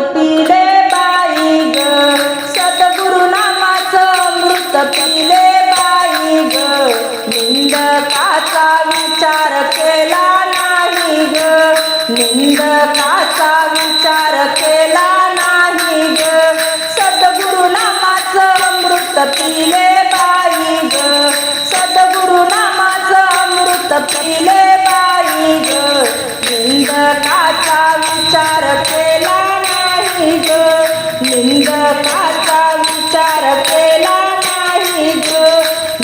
पिले बाई ग. सद्गुरु नामाचं अमृत पिले बाई ग. निंदकाचा विचार केला नाही ग. निंदकाचा विचार केला नाही ग. सद्गुरु नामाचं अमृत पिले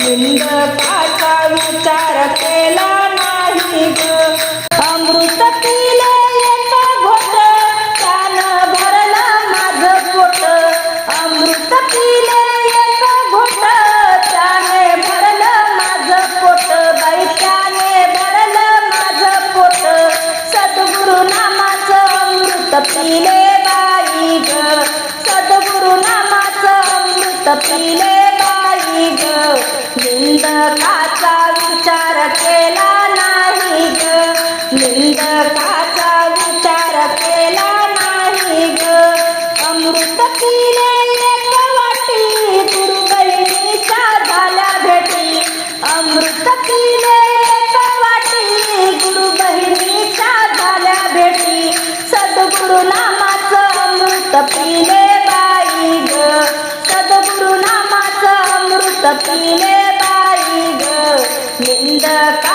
निंदकाचा विचार केला नाही ग अमृत पिले एका घोट त्यानं भरला माझ पोट अमृत पिले एका घोट त्याने भरलं माझ पोट बाई त्याने भरलं माझ पोट सद्गुरु नामाचं अमृत पिले बाई ग सद्गुरु नामाचं अमृत पिले बाई ग. निंदकाचा विचार ग निंदकाचा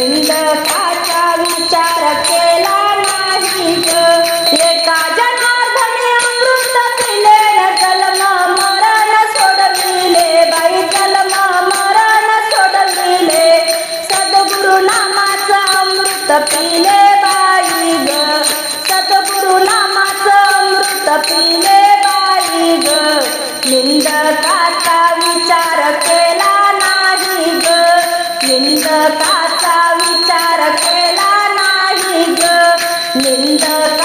निंदकाचा विचार केला नाही ग. एका जनार्दने अमृत पिले जन्म मरण सोडविले. बाई जन्म मरण सोडविले. सद्गुरु नामाचं अमृत पिले 您的